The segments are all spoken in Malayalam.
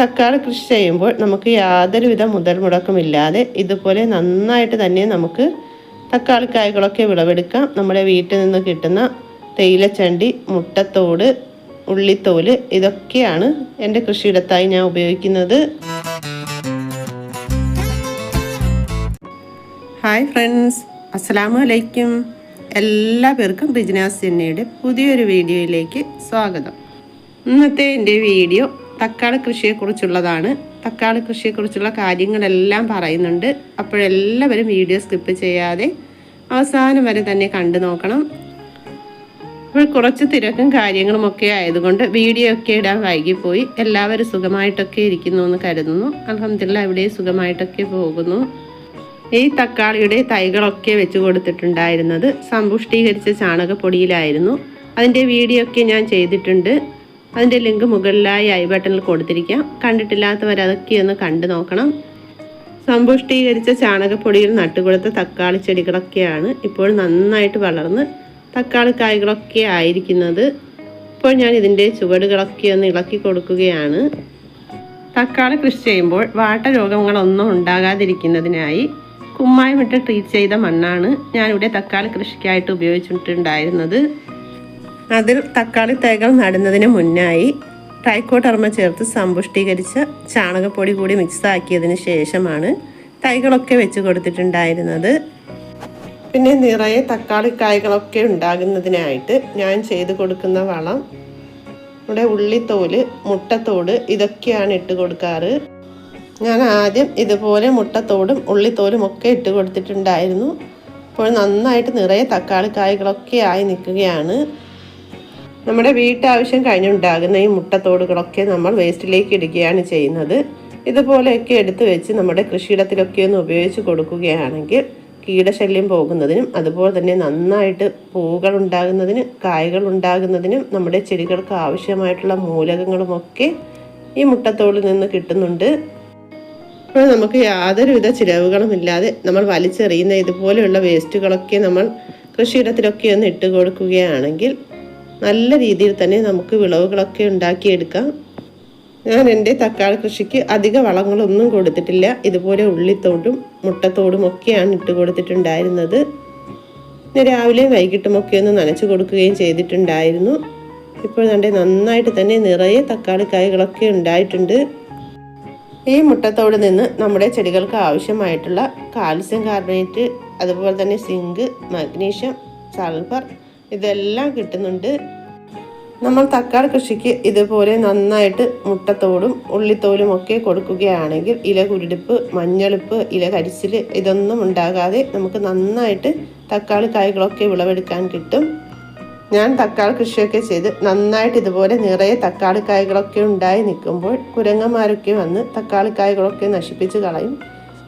തക്കാളി കൃഷി ചെയ്യുമ്പോൾ നമുക്ക് യാതൊരുവിധ മുതൽ മുടക്കമില്ലാതെ ഇതുപോലെ നന്നായിട്ട് തന്നെ നമുക്ക് തക്കാളി കായ്കളൊക്കെ വിളവെടുക്കാം. നമ്മുടെ വീട്ടിൽ നിന്ന് കിട്ടുന്ന തേയിലച്ചണ്ടി മുട്ടത്തോട് ഉള്ളിത്തോൽ ഇതൊക്കെയാണ് എന്റെ കൃഷിയിടത്തായി ഞാൻ ഉപയോഗിക്കുന്നത്. ഹായ് ഫ്രണ്ട്സ് അസ്സലാമു അലൈക്കും. എല്ലാ പേർക്കും റിജിനാസ് സിന്നയുടെ പുതിയൊരു വീഡിയോയിലേക്ക് സ്വാഗതം. ഇന്നത്തെ എന്റെ വീഡിയോ തക്കാളി കൃഷിയെക്കുറിച്ചുള്ളതാണ്. തക്കാളി കൃഷിയെക്കുറിച്ചുള്ള കാര്യങ്ങളെല്ലാം പറയുന്നുണ്ട്. അപ്പോഴെല്ലാവരും വീഡിയോ സ്കിപ്പ് ചെയ്യാതെ അവസാനം വരെ തന്നെ കണ്ടു നോക്കണം. അപ്പോൾ കുറച്ച് തിരക്കും കാര്യങ്ങളുമൊക്കെ ആയതുകൊണ്ട് വീഡിയോ ഒക്കെ ഇടാൻ വൈകിപ്പോയി. എല്ലാവരും സുഖമായിട്ടൊക്കെ ഇരിക്കുന്നു എന്ന് കരുതുന്നു. അലഹമില്ല ഇവിടെ സുഖമായിട്ടൊക്കെ പോകുന്നു. ഈ തക്കാളിയുടെ തൈകളൊക്കെ വെച്ച് കൊടുത്തിട്ടുണ്ടായിരുന്നത് സമ്പുഷ്ടീകരിച്ച ചാണകപ്പൊടിയിലായിരുന്നു. അതിന്റെ വീഡിയോ ഒക്കെ ഞാൻ ചെയ്തിട്ടുണ്ട്. അതിന്റെ ലിങ്ക് മുകളിലായി ഐ ബട്ടണിൽ കൊടുത്തിരിക്കാം. കണ്ടിട്ടില്ലാത്തവർ അതൊക്കെ ഒന്ന് കണ്ടു നോക്കണം. സമ്പുഷ്ടീകരിച്ച ചാണകപ്പൊടിയിൽ നട്ടുകൊടുത്ത തക്കാളി ചെടികളൊക്കെയാണ് ഇപ്പോൾ നന്നായിട്ട് വളർന്ന് തക്കാളി കായ്കളൊക്കെ ആയിരിക്കുന്നത്. ഇപ്പോൾ ഞാൻ ഇതിന്റെ ചുവടുകളൊക്കെ ഒന്ന് ഇളക്കി കൊടുക്കുകയാണ്. തക്കാളി കൃഷി ചെയ്യുമ്പോൾ വാട്ടരോഗങ്ങളൊന്നും ഉണ്ടാകാതിരിക്കുന്നതിനായി കുമ്മായമിട്ട് ട്രീറ്റ് ചെയ്ത മണ്ണാണ് ഞാനിവിടെ തക്കാളി കൃഷിക്കായിട്ട് ഉപയോഗിച്ചിട്ടുണ്ടായിരുന്നത്. അതിൽ തക്കാളി തൈകൾ നടുന്നതിന് മുന്നായി ട്രൈക്കോട്ടർമ ചേർത്ത് സമ്പുഷ്ടീകരിച്ച ചാണകപ്പൊടി കൂടി മിക്സ് ആക്കിയതിന് ശേഷമാണ് തൈകളൊക്കെ വെച്ച് കൊടുത്തിട്ടുണ്ടായിരുന്നത്. പിന്നെ നിറയെ തക്കാളി കായ്കളൊക്കെ ഉണ്ടാകുന്നതിനായിട്ട് ഞാൻ ചെയ്തു കൊടുക്കുന്ന വളം ഇവിടെ ഉള്ളിത്തോൽ മുട്ടത്തോട് ഇതൊക്കെയാണ് ഇട്ട് കൊടുക്കാറ്. ഞാൻ ആദ്യം ഇതുപോലെ മുട്ടത്തോടും ഉള്ളിത്തോലും ഒക്കെ ഇട്ട് കൊടുത്തിട്ടുണ്ടായിരുന്നു. ഇപ്പോൾ നന്നായിട്ട് നിറയെ തക്കാളി കായ്കളൊക്കെ ആയി നിൽക്കുകയാണ്. നമ്മുടെ വീട്ടാവശ്യം കഴിഞ്ഞുണ്ടാകുന്ന ഈ മുട്ടത്തോടുകളൊക്കെ നമ്മൾ വേസ്റ്റിലേക്ക് ഇടുകയാണ് ചെയ്യുന്നത്. ഇതുപോലെയൊക്കെ എടുത്തു വെച്ച് നമ്മുടെ കൃഷിയിടത്തിലൊക്കെ ഒന്ന് ഉപയോഗിച്ച് കൊടുക്കുകയാണെങ്കിൽ കീടശല്യം പോകുന്നതിനും അതുപോലെ തന്നെ നന്നായിട്ട് പൂകൾ ഉണ്ടാകുന്നതിനും കായ്കൾ ഉണ്ടാകുന്നതിനും നമ്മുടെ ചെടികൾക്ക് ആവശ്യമായിട്ടുള്ള മൂലകങ്ങളുമൊക്കെ ഈ മുട്ടത്തോളിൽ നിന്ന് കിട്ടുന്നുണ്ട്. അപ്പോൾ നമുക്ക് യാതൊരുവിധ ചിലവുകളും ഇല്ലാതെ നമ്മൾ വലിച്ചെറിയുന്ന ഇതുപോലെയുള്ള വേസ്റ്റുകളൊക്കെ നമ്മൾ കൃഷിയിടത്തിലൊക്കെ ഒന്ന് ഇട്ട് കൊടുക്കുകയാണെങ്കിൽ നല്ല രീതിയിൽ തന്നെ നമുക്ക് വിളവുകളൊക്കെ ഉണ്ടാക്കിയെടുക്കാം. ഞാൻ എന്റെ തക്കാളി കൃഷിക്ക് അധിക വളങ്ങളൊന്നും കൊടുത്തിട്ടില്ല. ഇതുപോലെ ഉള്ളിത്തോടും മുട്ടത്തോടും ഒക്കെയാണ് ഇട്ട് കൊടുത്തിട്ടുണ്ടായിരുന്നത്. രാവിലെയും വൈകിട്ടുമൊക്കെ ഒന്ന് നനച്ചു കൊടുക്കുകയും ചെയ്തിട്ടുണ്ടായിരുന്നു. ഇപ്പോൾ നമ്മുടെ നന്നായിട്ട് തന്നെ നിറയെ തക്കാളി കായകളൊക്കെ ഉണ്ടായിട്ടുണ്ട്. ഈ മുട്ടത്തോട് നിന്ന് നമ്മുടെ ചെടികൾക്ക് ആവശ്യമായിട്ടുള്ള കാൽസ്യം കാർബണേറ്റ് അതുപോലെ തന്നെ സിങ്ക് മഗ്നീഷ്യം സൾഫർ ഇതെല്ലാം കിട്ടുന്നുണ്ട്. നമ്മൾ തക്കാളി കൃഷിക്ക് ഇതുപോലെ നന്നായിട്ട് മുട്ടത്തോടും ഉള്ളിത്തോലും ഒക്കെ കൊടുക്കുകയാണെങ്കിൽ ഇല കുരുടിപ്പ് മഞ്ഞളിപ്പ് ഇല കരിച്ചിൽ ഇതൊന്നും ഉണ്ടാകാതെ നമുക്ക് നന്നായിട്ട് തക്കാളി കായ്കളൊക്കെ വിളവെടുക്കാൻ കിട്ടും. ഞാൻ തക്കാളി കൃഷിയൊക്കെ ചെയ്ത് നന്നായിട്ട് ഇതുപോലെ നിറയെ തക്കാളി കായ്കളൊക്കെ ഉണ്ടായി നിൽക്കുമ്പോൾ കുരങ്ങന്മാരൊക്കെ വന്ന് തക്കാളി കായ്കളൊക്കെ നശിപ്പിച്ച് കളയും.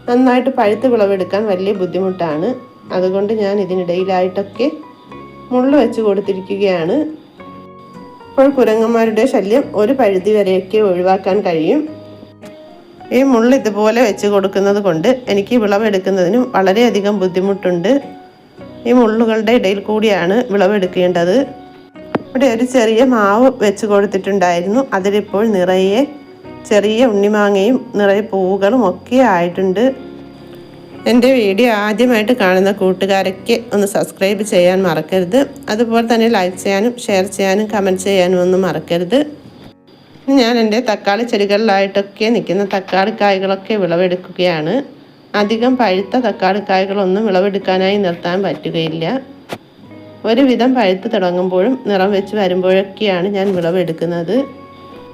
നന്നായിട്ട് പഴുത്ത് വിളവെടുക്കാൻ വലിയ ബുദ്ധിമുട്ടാണ്. അതുകൊണ്ട് ഞാൻ ഇതിനിടയിലായിട്ടൊക്കെ മുള്ളു വെച്ച് കൊടുത്തിരിക്കുകയാണ്. ഇപ്പോൾ കുരങ്ങന്മാരുടെ ശല്യം ഒരു പരിധി വരെയൊക്കെ ഒഴിവാക്കാൻ കഴിയും. ഈ മുള്ള ഇതുപോലെ വെച്ച് കൊടുക്കുന്നത് കൊണ്ട് എനിക്ക് വിളവെടുക്കുന്നതിനും വളരെയധികം ബുദ്ധിമുട്ടുണ്ട്. ഈ മുള്ളുകളുടെ ഇടയിൽ കൂടിയാണ് വിളവെടുക്കേണ്ടത്. ഇവിടെ ഒരു ചെറിയ മാവ് വെച്ച് കൊടുത്തിട്ടുണ്ടായിരുന്നു. അതിലിപ്പോൾ നിറയെ ചെറിയ ഉണ്ണിമാങ്ങയും നിറയെ പൂവുകളും ഒക്കെ ആയിട്ടുണ്ട്. എന്റെ വീഡിയോ ആദ്യമായിട്ട് കാണുന്ന കൂട്ടുകാരൊക്കെ ഒന്ന് സബ്സ്ക്രൈബ് ചെയ്യാൻ മറക്കരുത്. അതുപോലെ തന്നെ ലൈക്ക് ചെയ്യാനും ഷെയർ ചെയ്യാനും കമന്റ് ചെയ്യാനും ഒന്നും മറക്കരുത്. ഞാൻ എന്റെ തക്കാളി ചെടികളിലായിട്ടൊക്കെ നിൽക്കുന്ന തക്കാളി കായ്കളൊക്കെ വിളവെടുക്കുകയാണ്. അധികം പഴുത്ത തക്കാളി കായ്കളൊന്നും വിളവെടുക്കാനായി നിർത്താൻ പറ്റുകയില്ല. ഒരുവിധം പഴുത്ത് തുടങ്ങുമ്പോഴും നിറം വെച്ച് വരുമ്പോഴൊക്കെയാണ് ഞാൻ വിളവെടുക്കുന്നത്.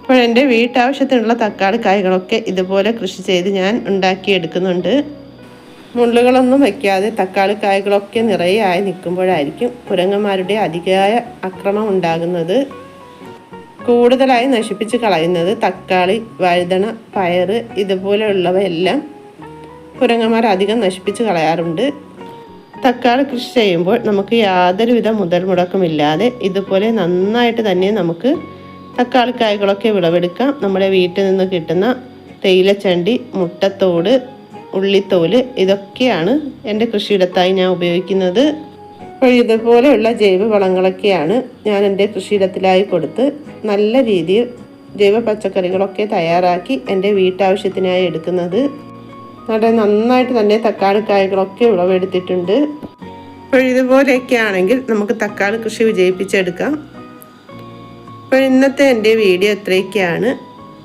അപ്പോൾ എന്റെ വീട്ടാവശ്യത്തിനുള്ള തക്കാളി കായ്കളൊക്കെ ഇതുപോലെ കൃഷി ചെയ്ത് ഞാൻ ഉണ്ടാക്കിയെടുക്കുന്നുണ്ട്. മുള്ളുകളൊന്നും വയ്ക്കാതെ തക്കാളി കായകളൊക്കെ നിറയെ ആയി നിൽക്കുമ്പോഴായിരിക്കും കുരങ്ങന്മാരുടെ അധികമായ അക്രമം ഉണ്ടാകുന്നത്. കൂടുതലായി നശിപ്പിച്ച് കളയുന്നത് തക്കാളി വഴുതണ പയറ് ഇതുപോലെയുള്ളവയെല്ലാം കുരങ്ങന്മാർ അധികം നശിപ്പിച്ച് കളയാറുണ്ട്. തക്കാളി കൃഷി ചെയ്യുമ്പോൾ നമുക്ക് യാതൊരുവിധ മുതൽ മുടക്കമില്ലാതെ ഇതുപോലെ നന്നായിട്ട് തന്നെ നമുക്ക് തക്കാളി കായ്കളൊക്കെ വിളവെടുക്കാം. നമ്മുടെ വീട്ടിൽ നിന്ന് കിട്ടുന്ന തേയിലച്ചണ്ടി മുട്ടത്തോട് ഉള്ളിത്തോൽ ഇതൊക്കെയാണ് എന്റെ കൃഷിയിടത്തായി ഞാൻ ഉപയോഗിക്കുന്നത്. അപ്പോൾ ഇതുപോലെയുള്ള ജൈവ വളങ്ങളൊക്കെയാണ് ഞാൻ എന്റെ കൃഷിയിടത്തിലായി കൊടുത്ത് നല്ല രീതിയിൽ ജൈവ പച്ചക്കറികളൊക്കെ തയ്യാറാക്കി എന്റെ വീട്ടാവശ്യത്തിനായി എടുക്കുന്നത്. അവിടെ നന്നായിട്ട് തന്നെ തക്കാളി കായകളൊക്കെ വിളവെടുത്തിട്ടുണ്ട് അപ്പോൾ ഇതുപോലെയൊക്കെ ആണെങ്കിൽ നമുക്ക് തക്കാളി കൃഷി വിജയിപ്പിച്ചെടുക്കാം. അപ്പോൾ ഇന്നത്തെ എന്റെ വീഡിയോ ഇത്രയൊക്കെയാണ്.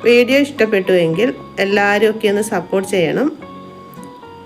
വീഡിയോ ഇഷ്ടപ്പെട്ടുവെങ്കിൽ എല്ലാവരും ഒക്കെ ഒന്ന് സപ്പോർട്ട് ചെയ്യണം.